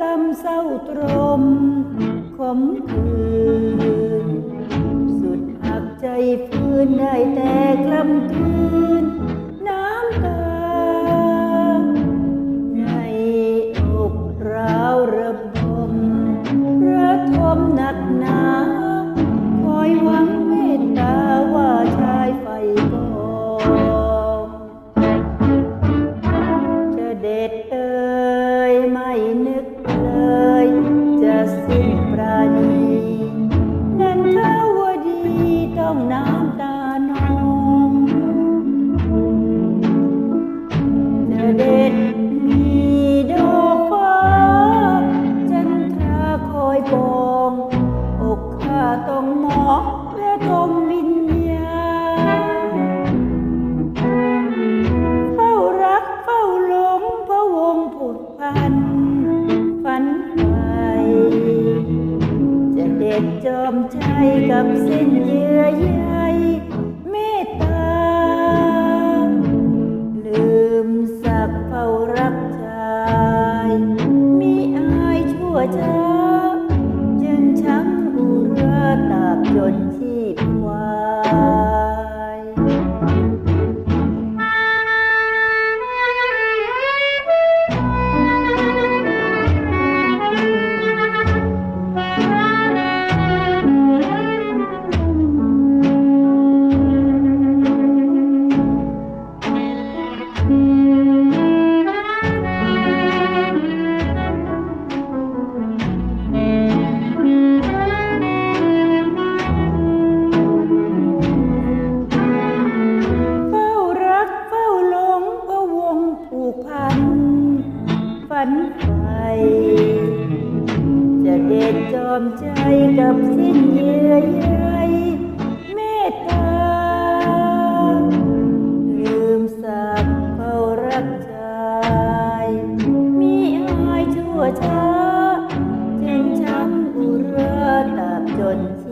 กรรมเศร้าตรมขมขืน สุดหักใจฟื้นได้แต่กลำคืน หมองและทมวิญญาณเฝ้ารักเฝ้าหลงพระวงผุดพัน ฝันไปจะเด็ดจอมใจกับเส้นเยื่อใยเมตตา ลืมสักเฝ้ารักชาย มีอายชั่วชาจึ ฝันไฟจะเด็ดจอมใจกับสิ้นเยื่อใยเมตตาลืมสักเฝ้ารักชายมีอายชั่วช้าจึงช้ำอุราตาบจนชี